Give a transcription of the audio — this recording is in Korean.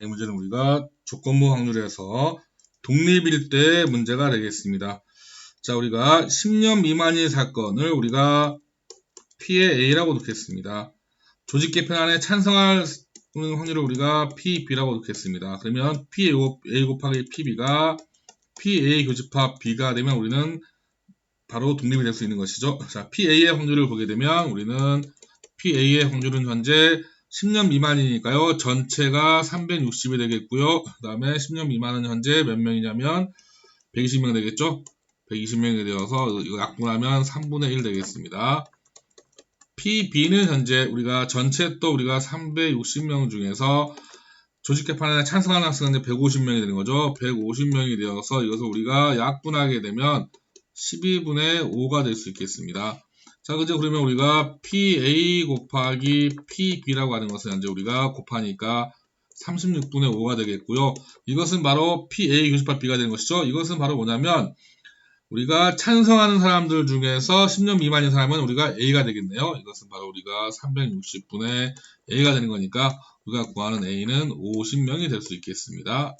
이 문제는 우리가 조건부 확률에서 독립일 때 문제가 되겠습니다. 자, 우리가 10년 미만의 사건을 우리가 P의 A라고 놓겠습니다. 조직 개편안에 찬성할 확률을 우리가 PB라고 놓겠습니다. 그러면 PA 곱하기 PB가 PA 교집합 B가 되면 우리는 바로 독립이 될 수 있는 것이죠. 자, PA의 확률을 보게 되면 우리는 PA의 확률은 현재 10년 미만이니까요. 전체가 360이 되겠고요. 그 다음에 10년 미만은 현재 몇 명이냐면 120명 되겠죠. 120명이 되어서 이거 약분하면 3분의 1 되겠습니다. PB는 현재 우리가 전체 또 우리가 360명 중에서 조직 개판에 찬성하는 학생은 150명이 되는 거죠. 150명이 되어서 이것을 우리가 약분하게 되면 12분의 5가 될 수 있겠습니다. 자, 그죠? 그러면 우리가 PA 곱하기 PB라고 하는 것은 현재 우리가 곱하니까 36분의 5가 되겠고요. 이것은 바로 PA 교집합 B가 되는 것이죠. 이것은 바로 뭐냐면 우리가 찬성하는 사람들 중에서 10년 미만인 사람은 우리가 A가 되겠네요. 이것은 바로 우리가 360분의 A가 되는 거니까 우리가 구하는 A는 50명이 될 수 있겠습니다.